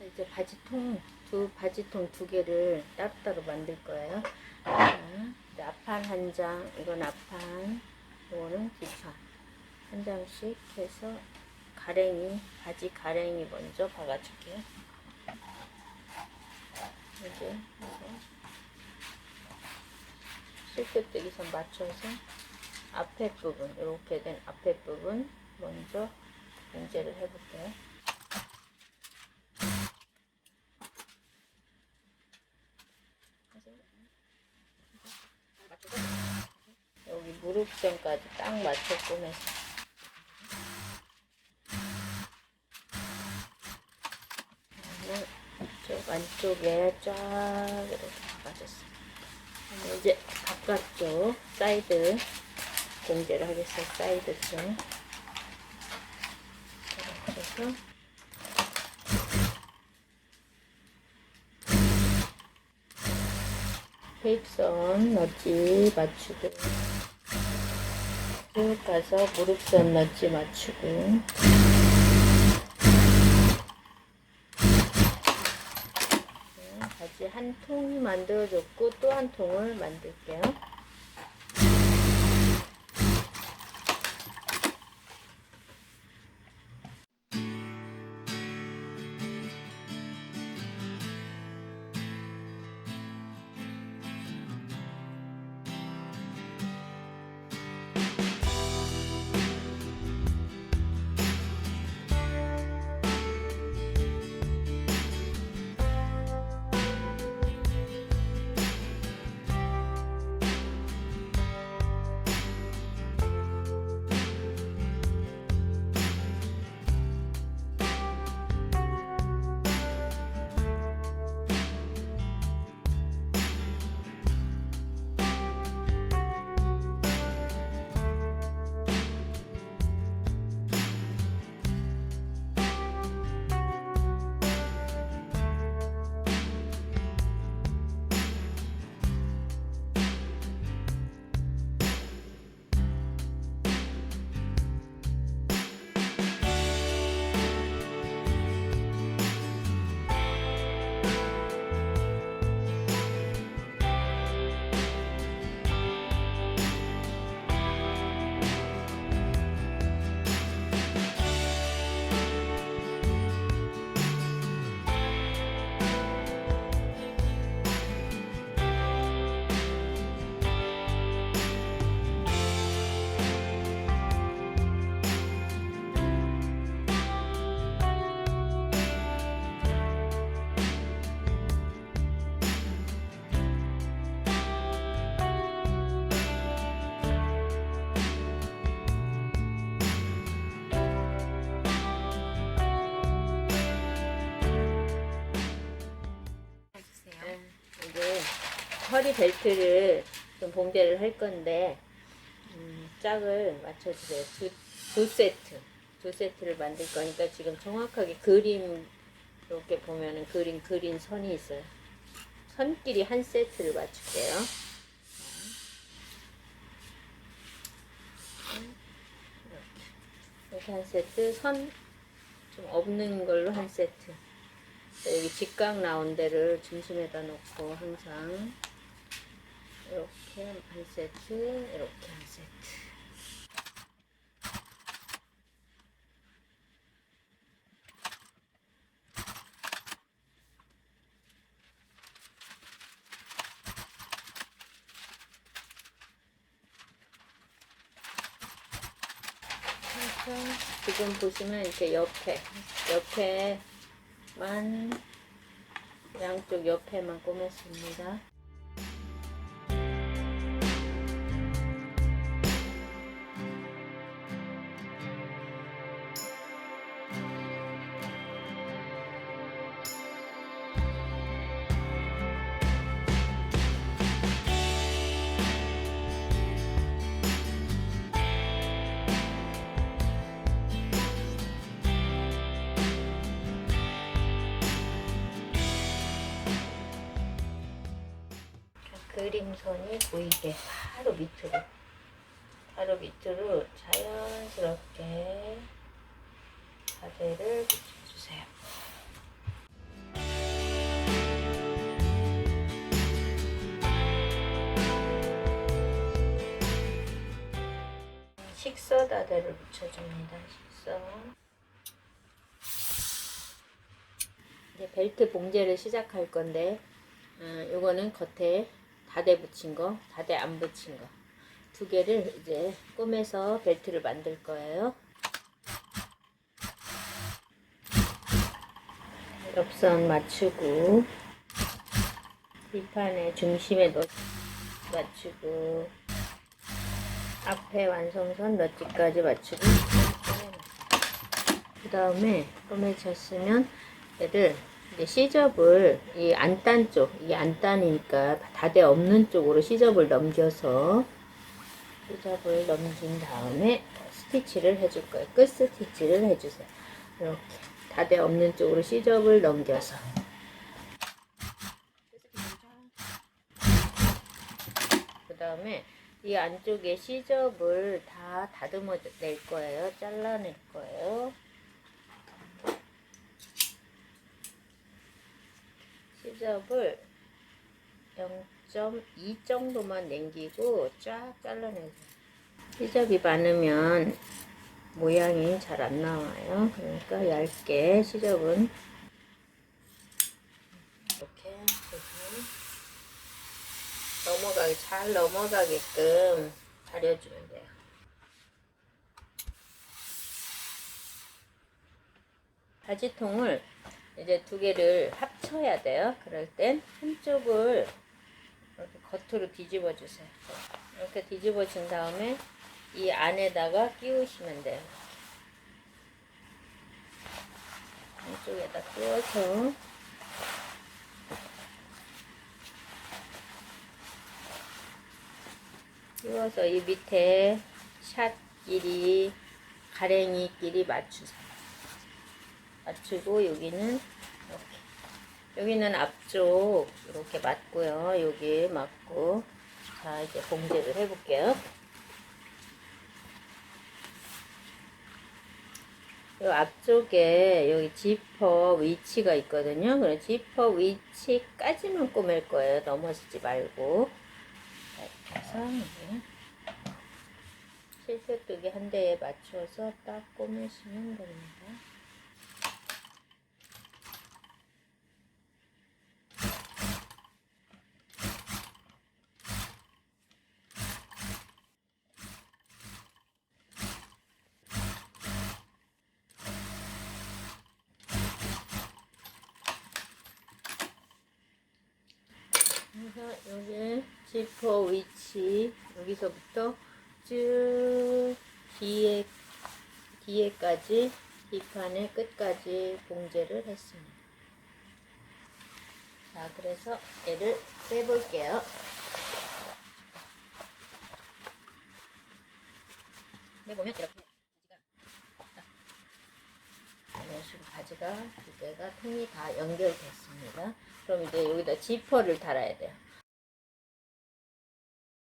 이제 바지통 두 바지통 두 개를 따로따로 만들 거예요. 자, 앞판 한 장, 이건 앞판, 이거는 뒷판 한 장씩 해서 가랭이 바지 가랭이 먼저 박아줄게요. 이제 해서 실끝뜨기 선 맞춰서 앞에 부분 이렇게 된 앞에 부분 먼저 봉제를 해볼게요. 무릎선까지 딱 맞춰 그다음에 이쪽 안쪽에 쫙 이렇게. 그다음에 이제 바깥쪽 사이드 공제를 하겠어요. 사이드 쪽 이렇게 해서 페이크선 넛지 맞추고 쭉 가서 무릎선 넛지 맞추고 네, 바지 한 통 만들어줬고 또 한 통을 만들게요. 허리 벨트를 좀 봉제를 할 건데 음, 짝을 맞춰주세요. 두, 두 세트, 두 세트를 만들 거니까 지금 정확하게 그림 이렇게 보면은 그림 그린 선이 있어요. 선끼리 한 세트를 맞출게요. 이렇게 한 세트 선 좀 없는 걸로 한 세트. 자, 여기 직각 나온 데를 중심에다 놓고 항상 이렇게 한 세트, 이렇게 한 세트. 지금 보시면 이렇게 옆에, 옆에만 양쪽 옆에만 꼬맸습니다. 그림선이 보이게 바로 밑으로 바로 밑으로 자연스럽게 가재를 붙여주세요. 식서 다대를 붙여줍니다. 식서 이제 벨트 봉제를 시작할 건데 어, 이거는 겉에 다대 붙인 거, 다대 안 붙인 거. 두 개를 이제 꼬매서 벨트를 만들 거예요. 옆선 맞추고, 뒷판의 중심에 놓 맞추고, 앞에 완성선 넛지까지 맞추고, 그 다음에 꼬매쳤으면 얘를 시접을 이 안단 쪽, 이 안단이니까 다대 없는 쪽으로 시접을 넘겨서 시접을 넘긴 다음에 스티치를 해줄 거예요. 끝 스티치를 해주세요. 이렇게 다대 없는 쪽으로 시접을 넘겨서 그 다음에 이 안쪽에 시접을 다 다듬어 낼 거예요. 잘라낼 거예요. 시접을 0.2 정도만 남기고 쫙 잘라내세요. 시접이 많으면 모양이 잘 안 나와요. 그러니까 얇게 시접은 이렇게 넘어가게 잘 넘어가게끔 다려주면 돼요. 바지통을 이제 두 개를 합쳐야 돼요. 그럴 땐 한쪽을 이렇게 겉으로 뒤집어 주세요. 이렇게 뒤집어 준 다음에 이 안에다가 끼우시면 돼요. 한쪽에다 끼워서 끼워서 이 밑에 샷 길이 가랭이 길이 맞추세요. 맞추고 여기는 이렇게 여기는 앞쪽 이렇게 맞고요. 여기 맞고 자 이제 봉제를 해볼게요. 이 앞쪽에 여기 지퍼 위치가 있거든요. 그럼 지퍼 위치까지만 꼬맬 거예요. 넘어지지 말고 자, 이렇게 해서 이제 실패뜨기 한 대에 맞춰서 딱 꼬매시면 됩니다. 그래서 여기 지퍼 위치 여기서부터 쭉 뒤에 뒤에까지 뒷판의 끝까지 봉제를 했습니다. 자, 그래서 얘를 빼볼게요. 빼보면 이렇게 이런 식으로 바지가 두 개가 통이 다 연결됐습니다. 그럼 이제 여기다 지퍼를 달아야 돼요.